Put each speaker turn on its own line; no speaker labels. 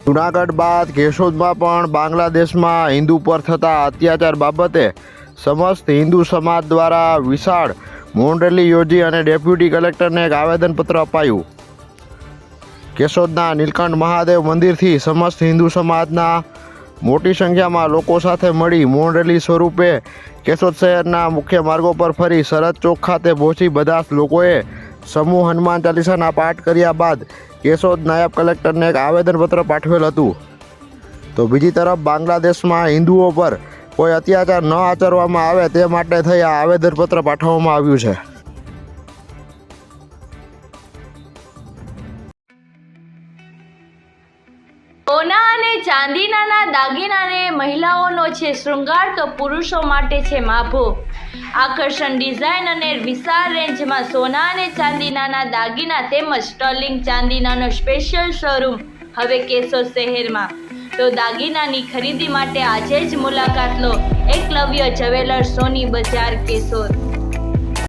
જુનાગઢ બાદ કેશોદમાં પણ બાંગ્લાદેશમાં હિન્દુ પર થતા અત્યાચાર બાબતે સમસ્ત હિન્દુ સમાજ દ્વારા વિશાળ મૌન રેલી યોજી અને ડેપ્યુટી કલેક્ટરને એક આવેદનપત્ર અપાયું. કેશોદના નીલકંઠ મહાદેવ મંદિરથી સમસ્ત હિન્દુ સમાજના મોટી સંખ્યામાં લોકો સાથે મળી મૌન રેલી સ્વરૂપે કેશોદ શહેરના મુખ્ય માર્ગો પર ફરી શરદ ચોક ખાતે પહોંચી બધા લોકોએ સમૂહ હનુમાન ચાલીસાના પાઠ કર્યા બાદ કેશોદ નાયબ કલેક્ટરને એક આવેદનપત્ર પાઠવેલ હતું. તો બીજી તરફ બાંગ્લાદેશમાં હિન્દુઓ પર કોઈ અત્યાચાર ન આચરવામાં આવે તે માટે થઈ આ આવેદનપત્ર પાઠવવામાં આવ્યું છે.
સોના અને ચાંદીનાના દાગીનાને મહિલાઓનો છે શૃંગાર તો પુરુષો માટે છે માભો. આકર્ષણ ડિઝાઇન અને વિશાળ રેન્જમાં સોના અને ચાંદીનાના દાગીના તેમજ સ્ટર્લિંગ ચાંદીનાનો સ્પેશિયલ શોરૂમ હવે કેશોદ શહેરમાં. તો દાગીનાની ખરીદી માટે આજે જ મુલાકાત લો. એકલવ્ય જવેલર સોની બજાર કેશોદ.